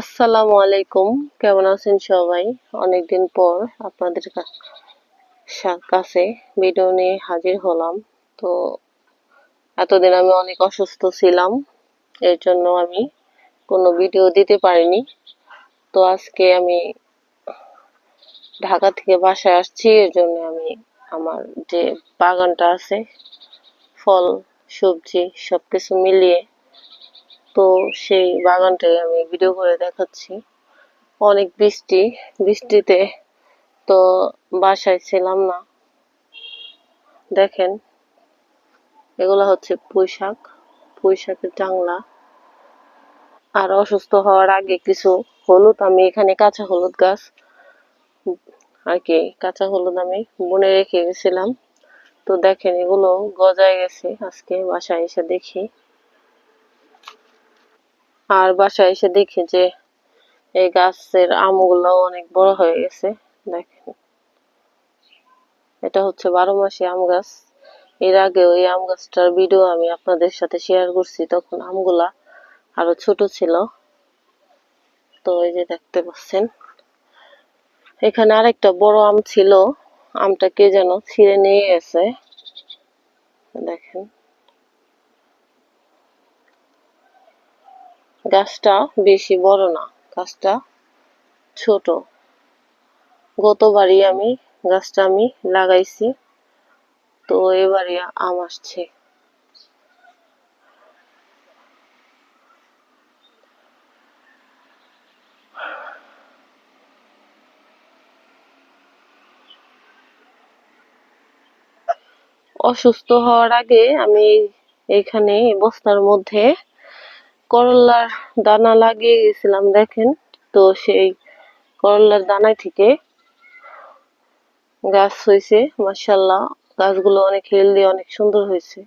আসসালামু আলাইকুম। কেমন আছেন সবাই? অনেকদিন পর আপনাদের কাছে ভিডিও নিয়ে হাজির হলাম। তো এতদিন আমি অনেক অসুস্থ ছিলাম, এর জন্য আমি কোনো ভিডিও দিতে পারিনি। তো আজকে আমি ঢাকা থেকে বাসায় আসছি, এর জন্য আমি আমার যে বাগানটা আছে, ফল, সবজি সব কিছু মিলিয়ে তো সেই বাগানটাই আমি ভিডিও করে দেখাচ্ছি। অনেক বৃষ্টি, বৃষ্টিতে তো বাসায় ছিলাম না। দেখেন, এগুলো হচ্ছে পুঁই শাক, পুঁই শাকের চাংলা আর অসুস্থ হওয়ার আগে কিছু হলুদ, আমি এখানে কাঁচা হলুদ গাছ, আর কি কাঁচা হলুদ আমি বনে রেখে গেছিলাম। তো দেখেন, এগুলো গজায় গেছে। আজকে বাসায় এসে দেখি। আর বাসায় এসে দেখি যে এই গাছের আমগুলো অনেক বড় হয়ে গেছে। দেখেন। এটা হচ্ছে বারো মাসি আম গাছ। এর আগে ওই আম গাছটার ভিডিও আমি আপনাদের সাথে শেয়ার করছি, তখন আমগুলা আরও ছোট ছিল। তো এই যে দেখতে পাচ্ছেন। এখানে আরেকটা বড় আম ছিল। আমটা কে যেন ছিঁড়ে নিয়ে গেছে। দেখেন। গাছটা বেশি বড় না, গাছটা ছোট। গতবারই আমি, গাছটা আমি লাগাইছি, তো এবারে আম আসছে। অসুস্থ হওয়ার আগে আমি এখানে বস্তার মধ্যে করলার দানা লাগিয়ে গেছিলাম, দেখেন? তো সেই করলার দানায় থেকে গাছ হয়েছে মাসাল্লাহ গাছগুলো অনেক হেলদি অনেক সুন্দর হয়েছে।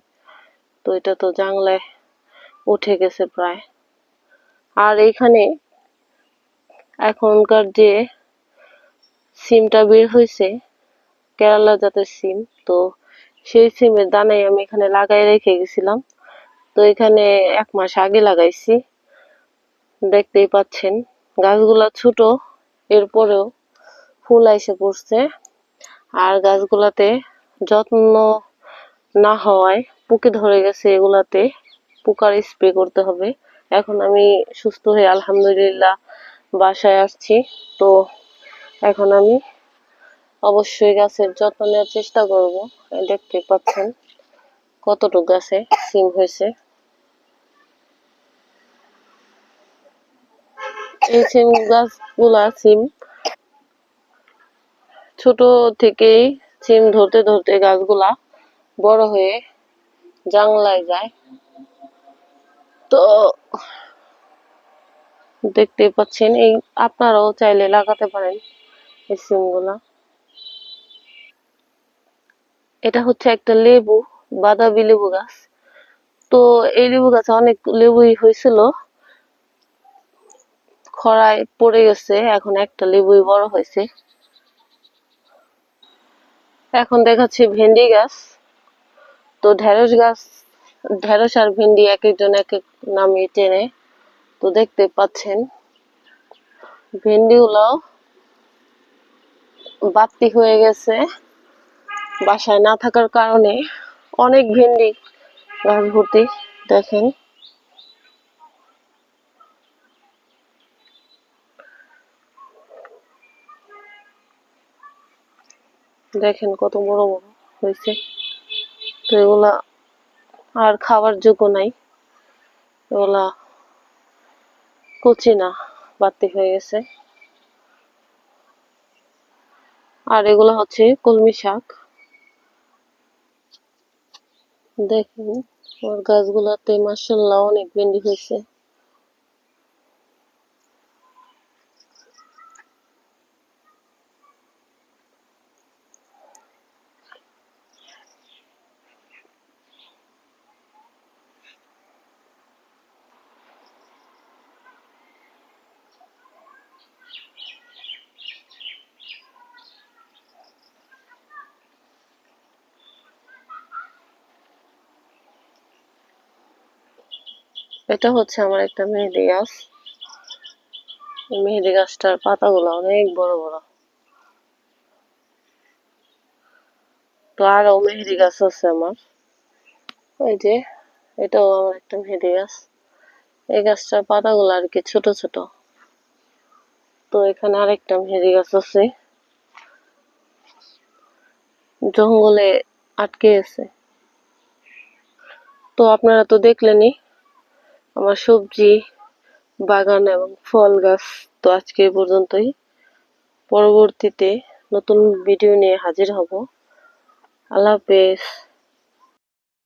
তো এটা তো জাংলায় উঠে গেছে প্রায়। আর এইখানে এখনকার যে সিমটা বের হয়েছে, কেরালা জাতের সিম, তো সেই সিমের দানাই আমি এখানে লাগাই রেখে গেছিলাম। তো এখানে এক মাস আগে লাগাইছি। দেখতেই পাচ্ছেন, গাছগুলা ছোট, এরপরেও ফুল আইসে পড়ছে। আর গাছগুলাতে যত্ন না হওয়ায় পুকে ধরে গেছে এগুলাতে। পোকার স্প্রে করতে হবে। এখন আমি সুস্থ হয়ে আলহামদুলিল্লাহ বাসায় আসছি। তো এখন আমি অবশ্যই গাছের যত্ন নেওয়ার চেষ্টা করব। দেখতে পাচ্ছেন। কতটুকু গাছে সিম হয়েছে। এই সিম গাছগুলা সিম। ছোট থেকেই সিম ধরতে ধরতে গাছগুলা বড় হয়ে জাংলায় যায়। তো দেখতে পাচ্ছেন, এই আপনারাও চাইলে লাগাতে পারেন এই সিমগুলা। এটা হচ্ছে একটা লেবু। বাদাবি লেবু গাছ। তো এই লেবু গাছে অনেক লেবুই হয়েছিল। খরায় পড়ে গেছে, এখন একটা লেবুই বড় হয়েছে। এখন দেখাচ্ছি ভেন্ডি গাছ। তো ঢেঁড়স গাছ, ঢেঁড়স আর ভেন্ডি এক একজন এক এক নামে টেনে, তো দেখতে পাচ্ছেন। ভেন্ডিগুলো বাতি হয়ে গেছে, বাসায় না থাকার কারণে। অনেক ভেন্ডি গাছ ভর্তি, দেখেন। দেখেন কত বড় বড় হয়েছে। তো এগুলা আর খাওয়ার যোগ্য নাই। এগুলা কচি না বাতি হয়ে গেছে। আর এগুলো হচ্ছে কলমি শাক। দেখেন ওর গাছগুলাতে মাসাল্লাহ অনেক ভেন্ডি হয়েছে। এটা হচ্ছে আমার একটা মেহেদি গাছ। মেহেদি গাছটার পাতাগুলো অনেক বড় বড়। তো আরও মেহেদি গাছ আছে আমার। ওই যে, এটাও আমার একটা মেহেদি গাছ। এই গাছটার পাতাগুলো আর কি ছোট ছোট। তো এখানে আরেকটা মেহেদি গাছ আছে। জঙ্গলে আটকে আছে। তো আপনারা তো দেখলেনই আমার সবজি, বাগান এবং ফল গাছ তো আজকে পর্যন্তই। পরবর্তীতে নতুন ভিডিও নিয়ে হাজির হব। আল্লাহ হাফেজ।